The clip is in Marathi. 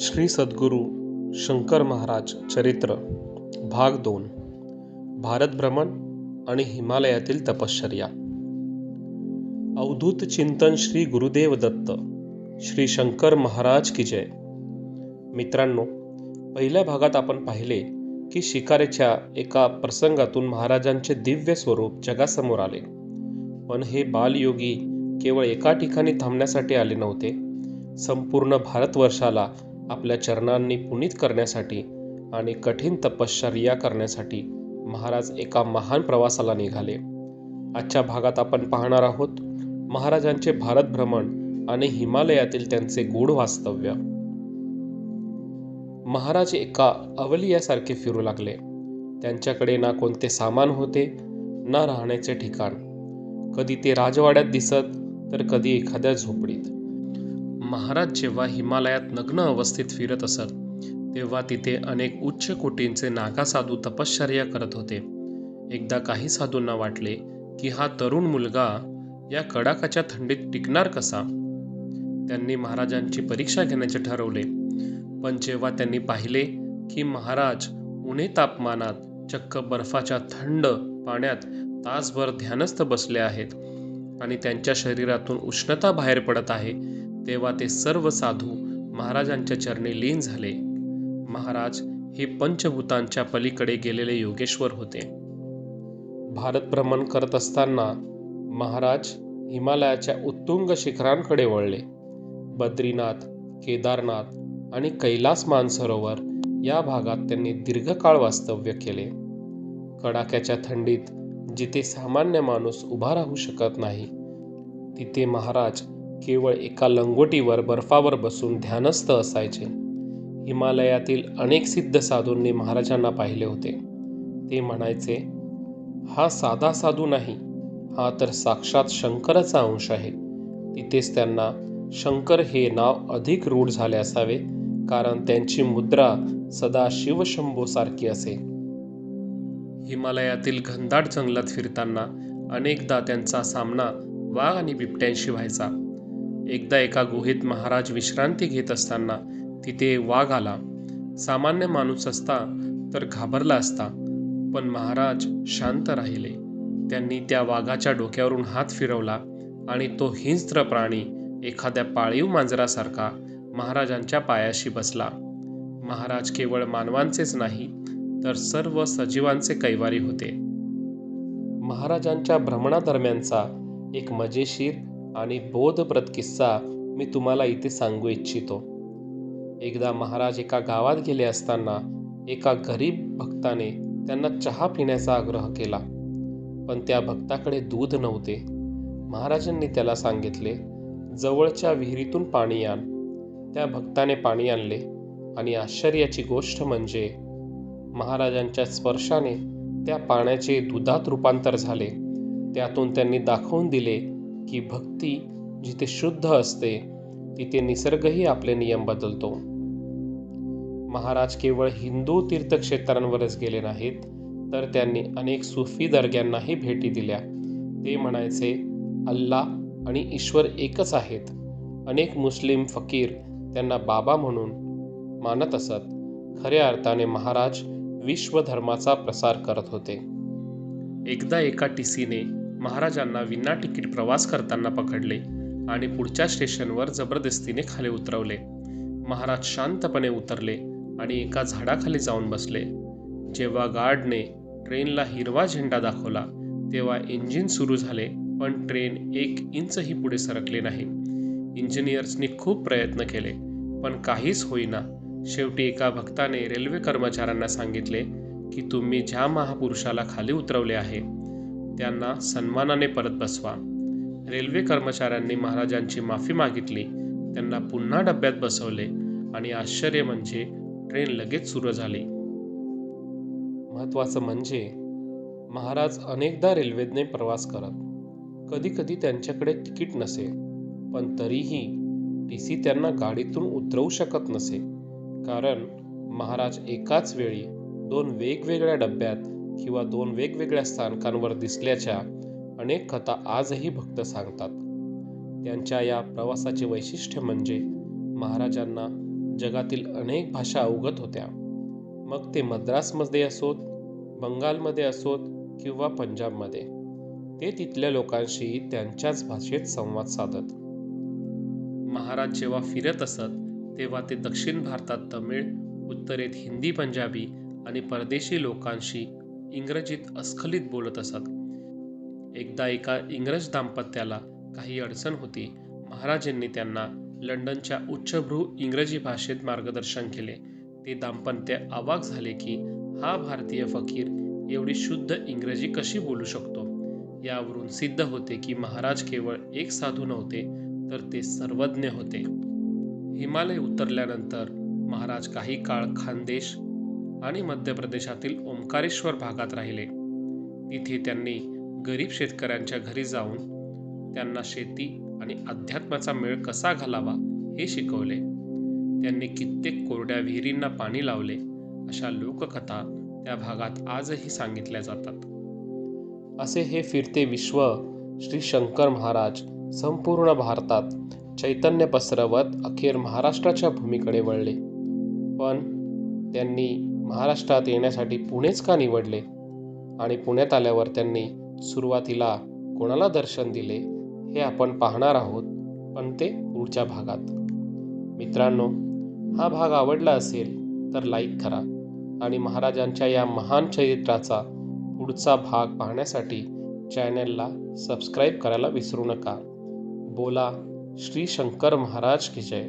श्री सद्गुरू शंकर महाराज चरित्र भाग दोन. भारत भ्रमण आणि हिमालयातील तपश्चर्या. अवधूत चिंतन श्री गुरुदेव दत्त श्री शंकर महाराज की जय. मित्रांनो पहिल्या भागात आपण पाहिले की शिकारेच्या एका प्रसंगातून महाराजांचे दिव्य स्वरूप जगासमोर आले. पण हे बालयोगी केवळ एका ठिकाणी थांबण्यासाठी आले नव्हते. संपूर्ण भारतवर्षाला आपल्या चरणांनी पुनीत करण्यासाठी आणि कठीण तपश्चर्या करण्यासाठी महाराज एका महान प्रवासाला निघाले. आजच्या भागात आपण पाहणार आहोत महाराजांचे भारत भ्रमण आणि हिमालयातील त्यांचे गूढ वास्तव्य. महाराज एका अवलियासारखे फिरू लागले. त्यांच्याकडे ना कोणते सामान होते ना राहण्याचे ठिकाण. कधी ते राजवाड्यात दिसत तर कधी एखाद्या झोपडीत. महाराज जेव्हा हिमालयात नग्न अवस्थेत फिरत असत तेव्हा तिथे अनेक उच्च कोटींचे नागा साधू तपश्चर्या करत होते. एकदा काही साधूंना वाटले की हा तरुण मुलगा या कडाकाच्या थंडीत टिकणार कसा? त्यांनी महाराजांची परीक्षा घेण्याचे ठरवले. पण जेव्हा त्यांनी पाहिले की महाराज उणे तापमानात चक्क बर्फाच्या थंड पाण्यात तासभर ध्यानस्थ बसले आहेत आणि त्यांच्या शरीरातून उष्णता बाहेर पडत आहे तेव्हा ते सर्व साधू महाराजांच्या चरणी लीन झाले. महाराज हे पंचभूतांच्या पलीकडे गेलेले योगेश्वर होते. भारत भ्रमण करत असताना महाराज हिमालयाच्या उत्तुंग शिखरांकडे वळले. बद्रीनाथ केदारनाथ आणि कैलास मानसरोवर या भागात त्यांनी दीर्घकाळ वास्तव्य केले. कडाक्याच्या थंडीत जिथे सामान्य माणूस उभा राहू शकत नाही तिथे महाराज केवळ एका लंगोटीवर बर्फावर बसून ध्यानस्थ असायचे. हिमालयातील अनेक सिद्ध साधूंनी महाराजांना पाहिले होते. ते म्हणायचे हा साधा साधू नाही हा तर साक्षात शंकराचा अंश आहे. तिथेच त्यांना शंकर हे नाव अधिक रूढ झाले असावे कारण त्यांची मुद्रा सदा शिवशंभोसारखी असे. हिमालयातील घनदाट जंगलात फिरताना अनेकदा त्यांचा सामना वाघ आणि बिबट्यांशी व्हायचा. एकदा एका गुहेत महाराज विश्रांती घेत असताना तिथे वाघ आला. सामान्य माणूस असता तर घाबरला असता पण महाराज शांत राहिले. त्यांनी त्या वाघाच्या डोक्यावरून हात फिरवला आणि तो हिंस्त्र प्राणी एखाद्या पाळीव मांजरासारखा महाराजांच्या पायाशी बसला. महाराज केवळ मानवांचेच नाही तर सर्व सजीवांचे कैवारी होते. महाराजांच्या भ्रमणादरम्यानचा एक मजेशीर आणि बोधप्रद किस्सा मी तुम्हाला इथे सांगू इच्छितो. एकदा महाराज एका गावात गेले असताना एका गरीब भक्ताने त्यांना चहा पिण्याचा आग्रह केला. पण त्या भक्ताकडे दूध नव्हते. महाराजांनी त्याला सांगितले जवळच्या विहिरीतून पाणी आण. त्या भक्ताने पाणी आणले आणि आश्चर्याची गोष्ट म्हणजे महाराजांच्या स्पर्शाने त्या पाण्याचे दुधात रूपांतर झाले. त्यातून त्यांनी दाखवून दिले की भक्ती जिथे शुद्ध असते तिथे निसर्गही आपले नियम बदलतो. महाराज केवळ हिंदू तीर्थक्षेत्रांवरच गेले नाहीत तर त्यांनी अनेक सुफी दर्ग्यांनाही भेटी दिल्या. ते म्हणायचे अल्ला आणि ईश्वर एकच आहेत. अनेक मुस्लिम फकीर त्यांना बाबा म्हणून मानत असत. खऱ्या अर्थाने महाराज विश्वधर्माचा प्रसार करत होते. एकदा एका टीसीने महाराजांना विना तिकीट प्रवास करताना पकडले आणि पुढच्या स्टेशनवर जबरदस्तीने खाली उतरवले. महाराज शांतपणे उतरले आणि एका झाडाखाली जाऊन बसले. जेव्हा गार्डने ट्रेनला हिरवा झेंडा दाखवला तेव्हा इंजिन सुरू झाले पण ट्रेन एक इंचही पुढे सरकले नाही. इंजिनियर्सनी खूप प्रयत्न केले पण काहीच होईना. शेवटी एका भक्ताने रेल्वे कर्मचाऱ्यांना सांगितले की तुम्ही ज्या महापुरुषाला खाली उतरवले आहे त्यांना सन्मानाने परत बसवा. रेल्वे कर्मचाऱ्यांनी महाराजांची माफी मागितली. त्यांना पुन्हा डब्यात बसवले आणि आश्चर्य म्हणजे ट्रेन लगेच सुरू झाली. महत्त्वाचं म्हणजे महाराज अनेकदा रेल्वेने प्रवास करत. कधीकधी त्यांच्याकडे तिकीट नसे पण तरीही टी सी त्यांना गाडीतून उतरवू शकत नसे. कारण महाराज एकाच वेळी दोन वेगवेगळ्या डब्यात किंवा दोन वेगवेगळ्या स्थानकांवर दिसल्याच्या अनेक कथा आजही भक्त सांगतात. त्यांच्या या प्रवासाचे वैशिष्ट्य म्हणजे महाराजांना जगातील अनेक भाषा अवगत होत्या. मग ते मद्रासमध्ये असोत बंगालमध्ये असोत किंवा पंजाबमध्ये ते तिथल्या लोकांशी त्यांच्याच भाषेत संवाद साधत. महाराज जेव्हा फिरत असत तेव्हा ते दक्षिण भारतात तमिळ उत्तरेत हिंदी पंजाबी आणि परदेशी लोकांशी इंग्रजीत अस्खलित बोलत असत. एकदा एका इंग्रज दाम्पत्याला काही अडचण होती महाराजांनी त्यांना लंडनच्या उच्चभ्रू इंग्रजी भाषेत मार्गदर्शन केले. ते दाम्पत्य अवाक झाले की हा भारतीय फकीर एवढी शुद्ध इंग्रजी कशी बोलू शकतो यावरून सिद्ध होते की महाराज केवळ एक साधू नव्हते तर ते सर्वज्ञ होते. हिमालय उतरल्यानंतर महाराज काही काळ खानदेश आणि मध्य प्रदेशातील ओंकारेश्वर भागात राहिले. तिथे त्यांनी गरीब शेतकऱ्यांच्या घरी जाऊन त्यांना शेती आणि अध्यात्माचा मेळ कसा घालावा हे शिकवले. त्यांनी कित्येक कोरड्या विहिरींना पाणी लावले अशा लोककथा त्या भागात आजही सांगितल्या जातात. असे हे फिरते विश्व श्री शंकर महाराज संपूर्ण भारतात चैतन्य पसरवत अखेर महाराष्ट्राच्या भूमीकडे वळले. पण त्यांनी महाराष्ट्रात येण्यासाठी पुणेच का निवडले? आणि पुण्यात आल्यावर त्यांनी सुरुवातीला कोणाला दर्शन दिले हे आपण पाहणार आहोत पण ते पुढच्या भागात. मित्रांनो हा भाग आवडला असेल तर लाईक करा आणि महाराजांच्या या महान चरित्राचा पुढचा भाग पाहण्यासाठी चॅनलला सबस्क्राईब करायला विसरू नका. बोला श्री शंकर महाराज की जय.